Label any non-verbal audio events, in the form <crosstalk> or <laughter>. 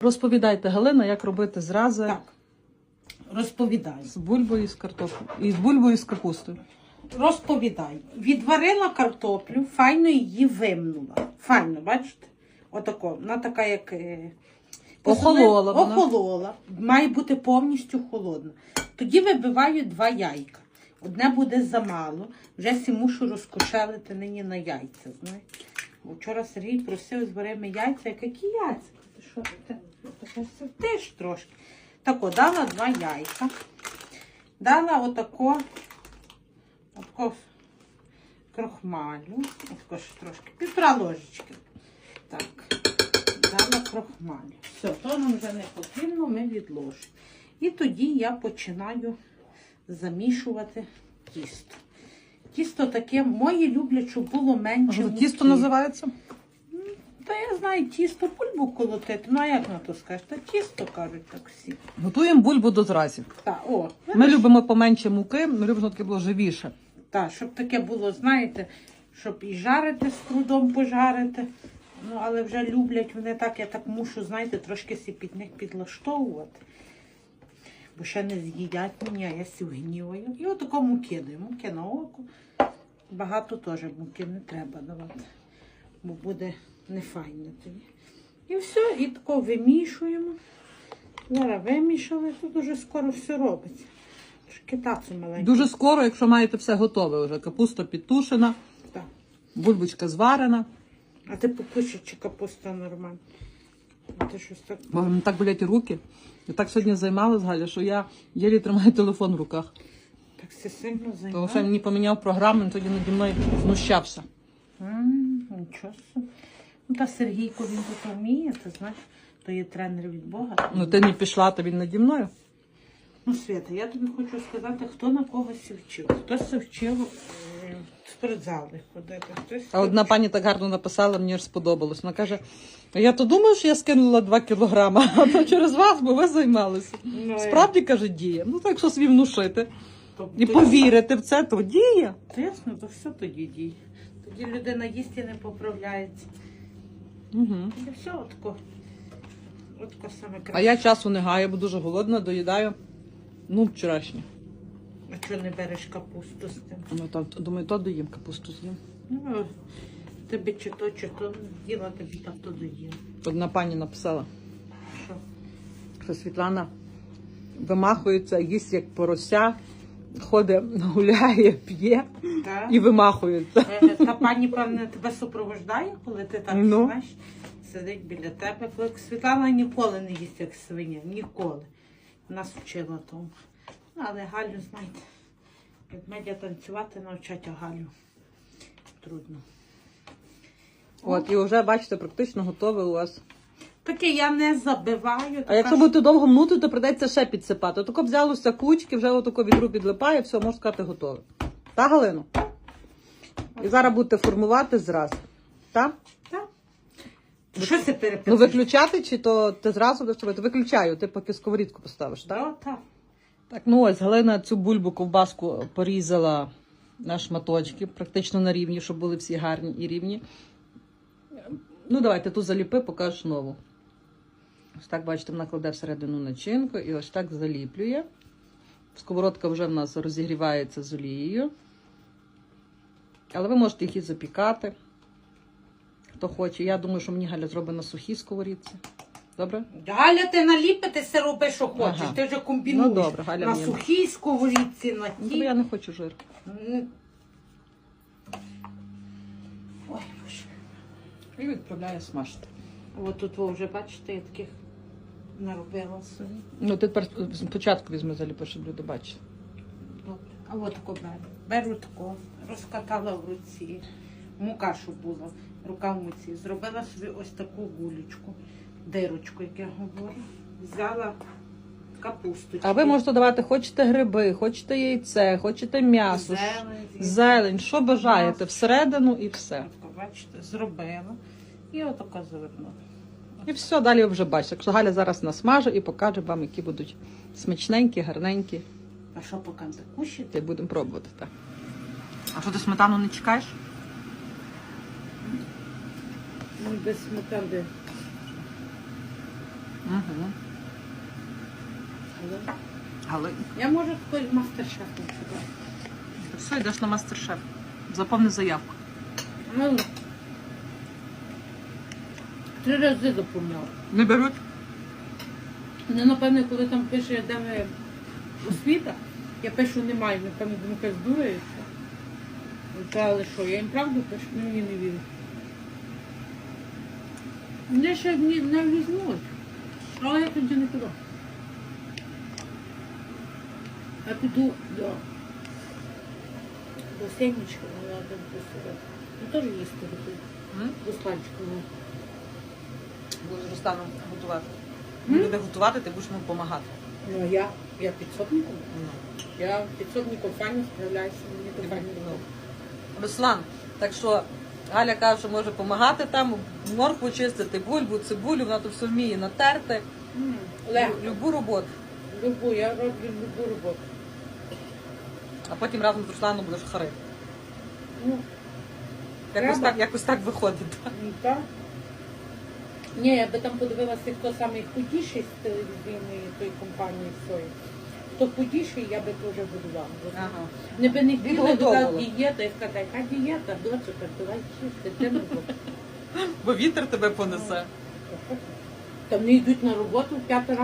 Розповідайте, Галина, як робити зрази Так. Розповідаю. з бульбою і з картоплею. І з бульбою і з капустою. Розповідаю. Відварила картоплю, файно її вимнула. Файно, бачите? Отако. Вона така, як. е, Охолола вона. Охолола. Має бути повністю холодна. Тоді вибиваю два яйка. Одне буде замало. Вже сі мушу розкошелити нині на яйця. Знаєте? Бо Вчора Сергій просив ми яйця. Я кажу, які яйця? Що ти? Така сердиш трошки. Тако, дала два яйка. Дала отако, отако крохмалю. Отако ще трошки. Півтора ложечки. Так. Дала крохмалю. Все, то нам вже не потрібно, ми відложимо. І тоді я починаю замішувати тісто. Тісто таке, мої люблять, щоб було менше. Тісто називається? Та я знаю, тісто бульбу колотити. Ну а як на то скажеш? Та тісто кажуть так всі. Готуємо бульбу до зразів. Та, о, Ми любимо поменше муки, ми любимо, щоб таке було живіше. та, щоб таке було, знаєте, щоб і жарити з трудом пожарити. Ну, але вже люблять вони так, я так мушу, знаєте, трошки сі під них підлаштовувати. Бо ще не з'їдять мені, а я сі вгніваю. І отако муки даю. Муки на око. Багато теж муки не треба давати, бо буде нефайно тоді. І все, і тако вимішуємо. Зараз вимішали, тут дуже скоро все робиться. Трошки тацу маленьку. Дуже скоро, якщо маєте все готове вже. Капуста підтушена, Так. бульбочка зварена. А ти покушай, чи капуста нормальна? Ти щось так. Бо так болять руки. Я так сьогодні займалась, Галя, що я єлі тримаю телефон в руках. Так все сильно Тому що мені поміняв програму, він тоді наді мною знущався. М, Нічого собі. Ну та Сергійко він тут вміє, ти знаєш, то є тренер від Бога. Ну ти не пішла, то він наді мною. Ну, Свята, я тобі хочу сказати, хто на когось вчив. Хтось вчив в спортзали ходити, хтось. А одна пані так гарно написала, мені ж сподобалось. Вона каже: «А я то думаю, що я скинула 2 кілограма, <laughs> а то через вас, бо ви займалися. Ну, Справді каже, діє. Ну так що собі внушити. то- І то- повірити в це, то діє. То ясно, то все тоді діє. Тоді людина їсть і не поправляється. Угу. І все отко. Отко саме краще. А я часу не гаю, бо дуже голодна, доїдаю. Ну, вчорашнє. А чого не береш капусту з тим? Ну, то, думаю, то доїм капусту з'їм. Ну, тобі чи то, чи то діла тобі там то доїла. Одна пані написала, Що? що Світлана вимахується, їсть як порося, ходить, гуляє, п'є Так? і вимахується. Е, Та пані, певне, тебе супровождає, коли ти так Ну. знаєш, сидить біля тебе. Коли Світлана ніколи не їсть як свиня, ніколи. Нас вчила тому. Але Галю, знаєте, як медіа танцювати навчать, а Галю трудно. От, і вже, бачите, практично готове у вас. Таке я не забиваю. А якщо будете довго мнути, то прийдеться ще підсипати. Отако взялося кучки, вже отако відру підлипає, все, можна сказати, готове. Та, Галину? І зараз будете формувати зразу. Так? Так. Що це переписуєш? Ну, виключати, чи то ти зразу будеш робити? Виключаю, ти поки сковорідку поставиш, так? Так, так. Так, ну ось Галина цю бульбу ковбаску порізала на шматочки, практично на рівні, щоб були всі гарні і рівні. Ну, давайте ту заліпи, покажеш нову. Ось так, бачите, вона кладе всередину начинку і ось так заліплює. Сковородка вже в нас розігрівається з олією. Але ви можете їх і запікати. Хто хоче. Я думаю, що мені Галя зробить на сухій сковорідці. Добре? Галя, ти наліпитися роби, що хочеш. Ага. Ти вже комбінуєш. Ну, добре, Галя на мені- сухій сковорідці, на Ну, тій. я не хочу жир. М. Ой, боже. І відправляю смажити. От тут ви вже бачите, я таких наробила собі. Ну, ти тепер спочатку візьми заліпи, щоб люди бачили. А от тако беру. Беру тако, розкатала в руці. Мука, що була, рука в муці. Зробила собі ось таку гулечку, дирочку, як я говорю. Взяла капусту. А ви можете давати, хочете гриби, хочете яйце, хочете м'ясо, зелень. зелень, що бажаєте, всередину і все. Отако, бачите, зробила. І отако завернула. І все, далі ви вже бачите. Якщо Галя зараз насмаже і покаже вам, які будуть смачненькі, гарненькі. А що поки не кушати? І будемо пробувати. Так. А що ти сметану не чекаєш? Ну, без сметани. Угу. Але Але Я можу такий мастер-шеф сюди. все, йдеш на мастер-шеф. Заповни заявку. Ну, три рази заповняла. Не беруть? Ну, напевне, коли там пише, де ми освіта, я пишу немає, напевно, думка здурається. Та, але що, я їм правду пишу, ну мені не вірю. Мене ще не, не візьмуть. Але я тоді не піду. Я піду до, до Сенечка, вона там посидить. Ну теж їсти готують. М? До Славчика. ну. Будеш Русланом готувати. М? Буде готувати, ти будеш йому допомагати. Ну, а я, я підсобником. Я підсобником файно справляюся, мені то файно було. Руслан, так що Галя каже, що може допомагати там, моркву чистити, бульбу, цибулю, вона то все вміє натерти. Легко. Любу роботу. Любу, я роблю любу роботу. А потім разом з Русланом будеш харити. Ну, Якось Треба. так, якось так виходить. так? ну так. Ні, я би там подивилася, хто найхудіший худіший з телевізійної тої компанії всої. Хто худіший, я би теж будувала. Ага. Не би не хотіла Відгодовувала. така дієта, і сказати, яка дієта, так давай чисти, ти не роботу. Бо вітер тебе понесе. Там не йдуть на роботу в п'ятий ранку.